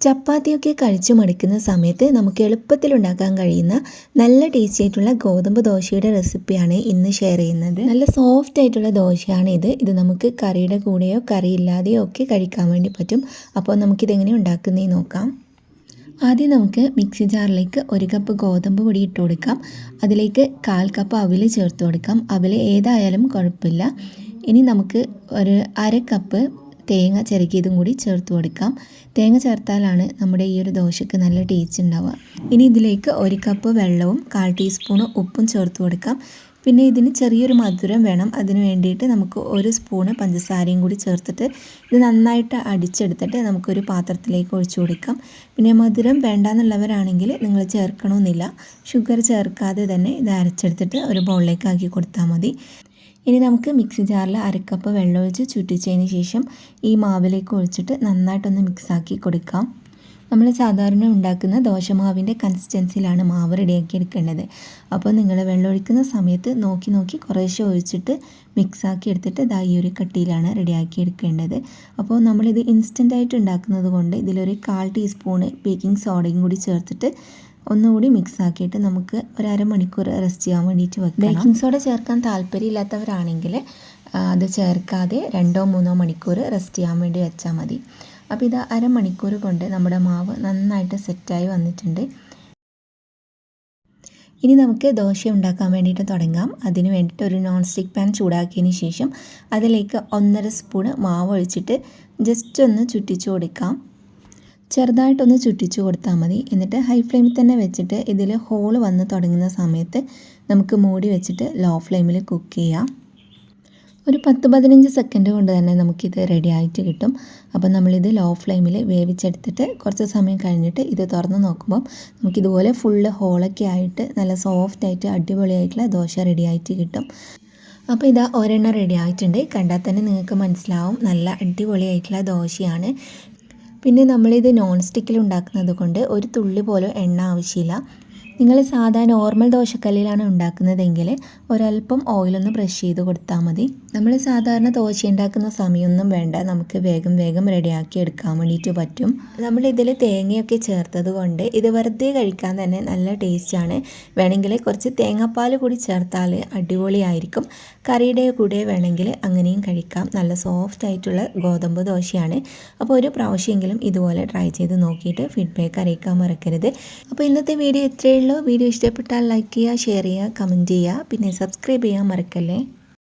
ചപ്പാത്തിയൊക്കെ കഴിച്ചു മടുക്കുന്ന സമയത്ത് നമുക്ക് എളുപ്പത്തിൽ ഉണ്ടാക്കാൻ കഴിയുന്ന നല്ല ടേസ്റ്റി ആയിട്ടുള്ള ഗോതമ്പ് ദോശയുടെ റെസിപ്പിയാണ് ഇന്ന് ഷെയർ ചെയ്യുന്നത്. നല്ല സോഫ്റ്റ് ആയിട്ടുള്ള ദോശയാണ് ഇത്. ഇത് നമുക്ക് കറിയുടെ കൂടെയോ കറി ഇല്ലാതെയോ ഒക്കെ കഴിക്കാൻ വേണ്ടി പറ്റും. അപ്പോൾ നമുക്കിതെങ്ങനെ ഉണ്ടാക്കുന്നേ നോക്കാം. ആദ്യം നമുക്ക് മിക്സി ജാറിലേക്ക് ഒരു കപ്പ് ഗോതമ്പ് പൊടി ഇട്ട് കൊടുക്കാം. അതിലേക്ക് കാൽ കപ്പ് അവിൽ ചേർത്ത് കൊടുക്കാം. അവിൽ ഏതായാലും കുഴപ്പമില്ല. ഇനി നമുക്ക് ഒരു അര കപ്പ് തേങ്ങ ചിരക്കിയതും കൂടി ചേർത്ത് കൊടുക്കാം. തേങ്ങ ചേർത്താലാണ് നമ്മുടെ ഈ ഒരു ദോശയ്ക്ക് നല്ല ടേസ്റ്റ് ഉണ്ടാവുക. ഇനി ഇതിലേക്ക് ഒരു കപ്പ് വെള്ളവും കാൽ ടീസ്പൂൺ ഉപ്പും ചേർത്ത് കൊടുക്കാം. പിന്നെ ഇതിന് ചെറിയൊരു മധുരം വേണം. അതിന് വേണ്ടിയിട്ട് നമുക്ക് ഒരു സ്പൂണ് പഞ്ചസാരയും കൂടി ചേർത്തിട്ട് ഇത് നന്നായിട്ട് അടിച്ചെടുത്തിട്ട് നമുക്കൊരു പാത്രത്തിലേക്ക് ഒഴിച്ചു കൊടുക്കാം. പിന്നെ മധുരം വേണ്ടാന്നുള്ളവരാണെങ്കിൽ നിങ്ങൾ ചേർക്കണമെന്നില്ല. ഷുഗർ ചേർക്കാതെ തന്നെ ഇത് അരച്ചെടുത്തിട്ട് ഒരു ബൗളിലേക്ക് ആക്കി കൊടുത്താൽ മതി. ഇനി നമുക്ക് മിക്സി ജാറിൽ അരക്കപ്പ് വെള്ളമൊഴിച്ച് ചുറ്റിച്ചതിന് ശേഷം ഈ മാവിലേക്ക് ഒഴിച്ചിട്ട് നന്നായിട്ടൊന്ന് മിക്സാക്കി കൊടുക്കാം. നമ്മൾ സാധാരണ ഉണ്ടാക്കുന്ന ദോശമാവിന്റെ കൺസിസ്റ്റൻസിയിലാണ് മാവ് റെഡിയാക്കി എടുക്കേണ്ടത്. അപ്പോൾ നിങ്ങൾ വെള്ളം ഒഴിക്കുന്ന സമയത്ത് നോക്കി നോക്കി കുറേശ്ശെ ഒഴിച്ചിട്ട് മിക്സാക്കി എടുത്തിട്ട് ഇതാ ഈ ഒരു കട്ടിയിലാണ് റെഡിയാക്കി എടുക്കേണ്ടത്. അപ്പോൾ നമ്മളിത് ഇൻസ്റ്റന്റായിട്ട് ഉണ്ടാക്കുന്നത് കൊണ്ട് ഇതിലൊരു കാൽ ടീസ്പൂണ് ബേക്കിംഗ് സോഡയും കൂടി ചേർത്തിട്ട് ഒന്നുകൂടി മിക്സ് ആക്കിയിട്ട് നമുക്ക് ഒരു അരമണിക്കൂർ റെസ്റ്റ് ചെയ്യാൻ വേണ്ടിയിട്ട് വെക്കാം ബേക്കിംഗ് സോഡ ചേർക്കാൻ താല്പര്യമില്ലാത്തവരാണെങ്കിൽ അത് ചേർക്കാതെ രണ്ടോ മൂന്നോ മണിക്കൂർ റെസ്റ്റ് ചെയ്യാൻ വേണ്ടി വെച്ചാൽ മതി. അപ്പോൾ ഇത് അരമണിക്കൂർ കൊണ്ട് നമ്മുടെ മാവ് നന്നായിട്ട് സെറ്റായി വന്നിട്ടുണ്ട്. ഇനി നമുക്ക് ദോശ ഉണ്ടാക്കാൻ വേണ്ടിയിട്ട് തുടങ്ങാം. അതിന് വേണ്ടിയിട്ട് ഒരു നോൺ സ്റ്റിക്ക് പാൻ ചൂടാക്കിയതിന് ശേഷം അതിലേക്ക് ഒന്നര സ്പൂണ് മാവ് ഒഴിച്ചിട്ട് ജസ്റ്റ് ഒന്ന് ചുറ്റിച്ചു കൊടുക്കാം. ചെറുതായിട്ടൊന്ന് ചുറ്റിച്ചു കൊടുത്താൽ മതി. എന്നിട്ട് ഹൈ ഫ്ലെയിമിൽ തന്നെ വെച്ചിട്ട് ഇതിൽ ഹോൾ വന്ന് തുടങ്ങുന്ന സമയത്ത് നമുക്ക് മൂടി വെച്ചിട്ട് ലോ ഫ്ലെയിമിൽ കുക്ക് ചെയ്യാം. ഒരു പത്ത് പതിനഞ്ച് സെക്കൻഡ് കൊണ്ട് തന്നെ നമുക്കിത് റെഡി ആയിട്ട് കിട്ടും. അപ്പോൾ നമ്മളിത് ലോ ഫ്ലെയിമിൽ വേവിച്ചെടുത്തിട്ട് കുറച്ച് സമയം കഴിഞ്ഞിട്ട് ഇത് തുറന്ന് നോക്കുമ്പം നമുക്കിതുപോലെ ഫുള്ള് ഹോളൊക്കെ ആയിട്ട് നല്ല സോഫ്റ്റ് ആയിട്ട് അടിപൊളിയായിട്ടുള്ള ദോശ റെഡി ആയിട്ട് കിട്ടും. അപ്പോൾ ഇതാ ഒരെണ്ണം റെഡി ആയിട്ടുണ്ട്. കണ്ടാൽ തന്നെ നിങ്ങൾക്ക് മനസ്സിലാവും. നല്ല അടിപൊളിയായിട്ടുള്ള ദോശയാണ്. പിന്നെ നമ്മളിത് നോൺ സ്റ്റിക്കിൽ ഉണ്ടാക്കുന്നത് കൊണ്ട് ഒരു തുള്ളി പോലും എണ്ണ ആവശ്യമില്ല. നിങ്ങൾ സാധാ നോർമൽ ദോശക്കല്ലിലാണ് ഉണ്ടാക്കുന്നതെങ്കിൽ ഒരല്പം ഓയിലൊന്ന് ബ്രഷ് ചെയ്ത് കൊടുത്താൽ മതി. നമ്മൾ സാധാരണ ദോശ ഉണ്ടാക്കുന്ന സമയമൊന്നും വേണ്ട. നമുക്ക് വേഗം വേഗം റെഡിയാക്കി എടുക്കാൻ വേണ്ടിയിട്ട് പറ്റും. നമ്മൾ ഇതിൽ തേങ്ങയൊക്കെ ചേർത്തത് കൊണ്ട് ഇത് വെറുതെ കഴിക്കാൻ തന്നെ നല്ല ടേസ്റ്റാണ് വേണമെങ്കിൽ കുറച്ച് തേങ്ങാപ്പാൽ കൂടി ചേർത്താൽ അടിപൊളിയായിരിക്കും. കറിയുടെ കൂടെ വേണമെങ്കിൽ അങ്ങനെയും കഴിക്കാം. നല്ല സോഫ്റ്റ് ആയിട്ടുള്ള ഗോതമ്പ് ദോശയാണ്. അപ്പോൾ ഒരു പ്രാവശ്യമെങ്കിലും ഇതുപോലെ ട്രൈ ചെയ്ത് നോക്കിയിട്ട് ഫീഡ്ബാക്ക് അറിയിക്കാൻ മറക്കരുത്. അപ്പോൾ ഇന്നത്തെ വീഡിയോ ഇത്രയേ ഉള്ളൂ. വീഡിയോ ഇഷ്ടപ്പെട്ടാൽ ലൈക്ക് ചെയ്യുക ഷെയർ ചെയ്യുക കമന്റ് ചെയ്യുക. പിന്നെ സബ്സ്ക്രൈബ് ചെയ്യാൻ മറക്കല്ലേ?